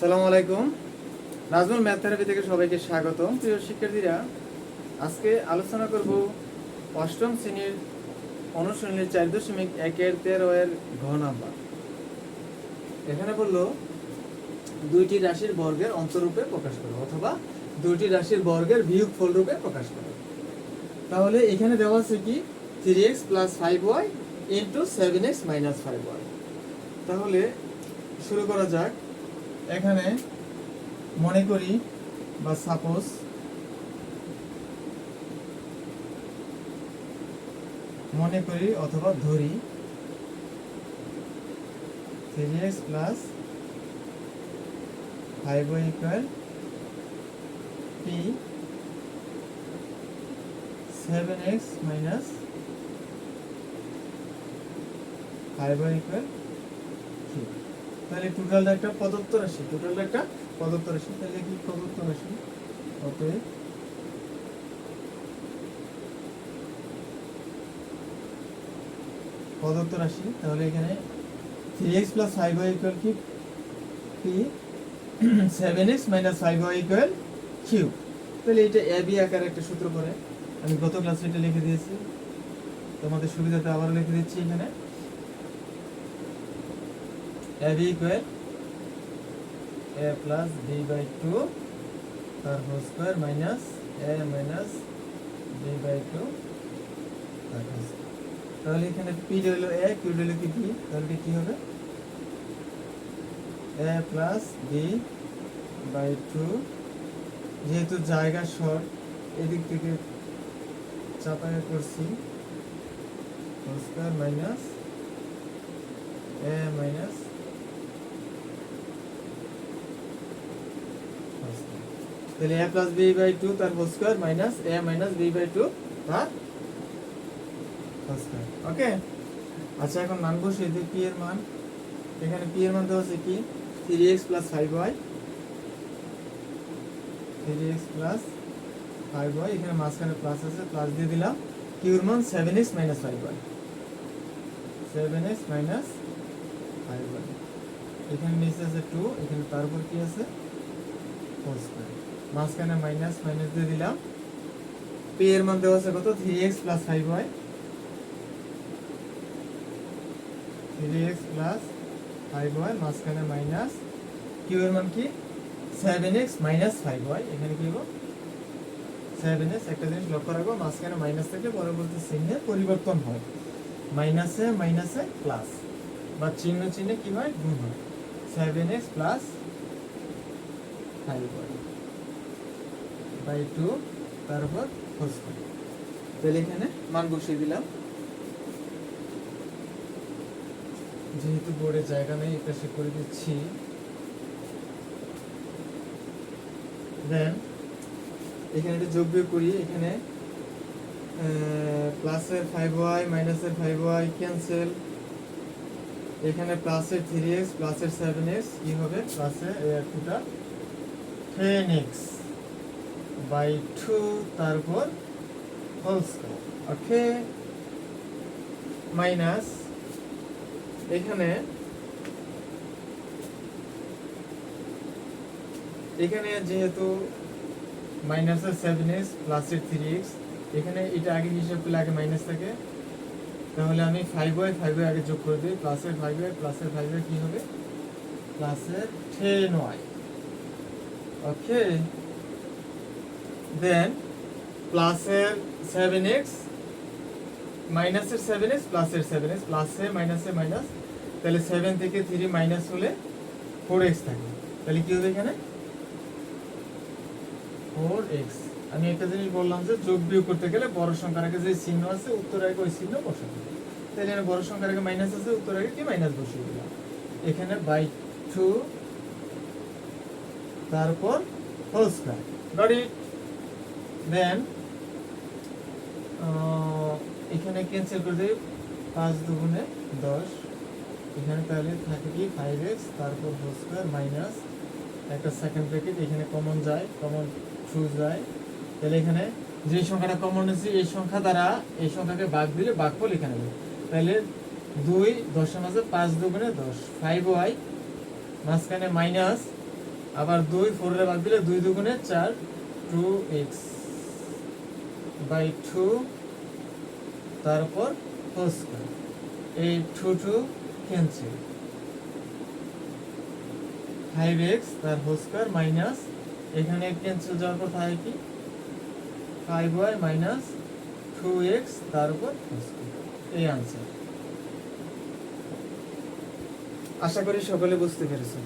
সালামু আলাইকুম। Nazmul math therapy থেকে সবাইকে স্বাগতম। প্রিয় শিক্ষার্থীরা, আজকে আলোচনা করব অষ্টম শ্রেণির অনুশীলনের চার দশমিক একের তেরো এর ঘ নাম্বার। এখানে বলল, দুইটি রাশির বর্গের অন্তরূপে প্রকাশ করো অথবা দুইটি রাশির বর্গের বিয়োগ ফল রূপে প্রকাশ করো। তাহলে এখানে দেওয়া আছে কি? Three x plus five y into seven x minus five y তাহলে শুরু করা যাক। এখানে মনে করি বা সাপোজ মনে করি অথবা ধরি three x plus five equal P seven x minus five equal তাহলে টোটাল একটা প্রদত্ত রাশি টোটাল একটা প্রদত্ত রাশি, তাহলে কি প্রদত্ত রাশি? অতএব প্রদত্ত রাশি, তাহলে এখানে three x plus five y equal কি? P seven x minus five y equal Q তাহলে এটা এ বি আকারে একটা সূত্র করে আমি গত ক্লাসে এটা লিখে দিয়েছি। তোমাদের সুবিধাতে আবার লিখে দিচ্ছি এখানে। B equal A plus B by two তার whole square minus A minus B by two তার হোল তাহলে এখানে পি হলো এ কিউ হলো কি বি তাহলে কি হবে? A plus B by two যেহেতু জায়গা শর্ট, এদিক থেকে চাপায় করছি হোল মাইনাস এ মাইনাস তাহলে A plus B by two তার whole square minus A minus B by two তার হোল স্কোয়ার ওকে আচ্ছা এখন মান বসিয়ে দিই পি এর মান। এখানে পি এর মান দেওয়া আছে কি? Three x plus five y three x plus five y এখানে মাঝখানে প্লাস আছে প্লাস দিয়ে দিলাম। কিউর মান seven x minus five y seven x minus five y এখানে নিচে আছে টু এখানে তার উপর কি আছে? হোল স্কোয়ার মাঝখানে মাইনাস মাইনাস দিয়ে দিলাম। পি এর মান দেওয়া আছে কত? Three x plus five y three x plus five y মাঝখানে মাইনাস কিউ এর মান কি? Seven x minus five y এখানে কি হলো? সেভেন এক্স একটা জিনিস লক্ষ্য রাখব মাঝখানে মাইনাস থেকে পরবর্তী চিহ্নে পরিবর্তন হয়। মাইনাসে মাইনাসে প্লাস বা চিহ্ন, চিহ্নে কি হয়? গুণ হয়। সেভেন এক্স প্লাস ফাইভ এখানে যেহেতু বোর্ডে জায়গা নেই, এটা সে করে দিচ্ছি। এখানে একটা যোগ বিয়োগ করি। এখানে প্লাসের ফাইভ ওয়াই মাইনাসের ফাইভ ওয়াই ক্যান্সেল এখানে প্লাসের থ্রি এক্স প্লাসের সেভেন এক্স কি হবে? প্লাসে টুটা টেন এক্স বাই টু তারপর হোল স্কোয়ার ওকে মাইনাস এখানে এখানে যেহেতু মাইনাসের সেভেন এক্স প্লাসের থ্রি এক্স এখানে এটা আগে হিসাব করলে আগে মাইনাস থাকে? তাহলে আমি ফাইভ ওয়াই ফাইভ আগে যোগ করে দিই প্লাসের ফাইভ ওয়াই প্লাসের ফাইভ ওয়াই কী হবে? প্লাসের টেন ওয়াই ওকে দেন প্লাসের সেভেন সেভেন সেভেন মাইনাসে তাহলে সেভেন থেকে থ্রি মাইনাস হলে ফোর এক্স তাহলে হবে এখানে? ফোর এক্স আমি একটা জিনিস বললাম যে যোগ বিয়োগ করতে গেলে বড় সংখ্যার আগে যে চিহ্ন আছে, উত্তর আগে ওই চিহ্ন হবে। তাহলে বড় সংখ্যার আগে মাইনাস আছে, উত্তর আগে কি মাইনাস বসিয়ে দিলাম? এখানে বাই টু তারপর whole square got it then এখানে ক্যান্সেল করে দিই। পাঁচ দুগুণে দশ। এখানে তাহলে থাকে কি? ফাইভ এক্স তারপর হোল স্কোয়ার মাইনাস একটা সেকেন্ড ব্র্যাকেট এখানে কমন যায় কমন ট্রু যায়। তাহলে এখানে যে সংখ্যাটা কমন আছে, এই সংখ্যা দ্বারা এই সংখ্যাকে ভাগ দিলে ভাগফল এখানে হবে তাহলে দুই দশের মাঝে পাঁচ দুগুণে দশ। ফাইভ ওয়াই মাঝখানে মাইনাস আবার দুই ফোরে বাদ দিলে দুই দুগুণে চার, টু এক্স বাই টু, তারপর এই two two cancel. Five x তার হোল স্কয়ার মাইনাস, এখানে ক্যান্সেল যাওয়ার পর থাকে কি? Five y minus two x তার উপর এই আনসার আশা করি সকলে বুঝতে পেরেছেন।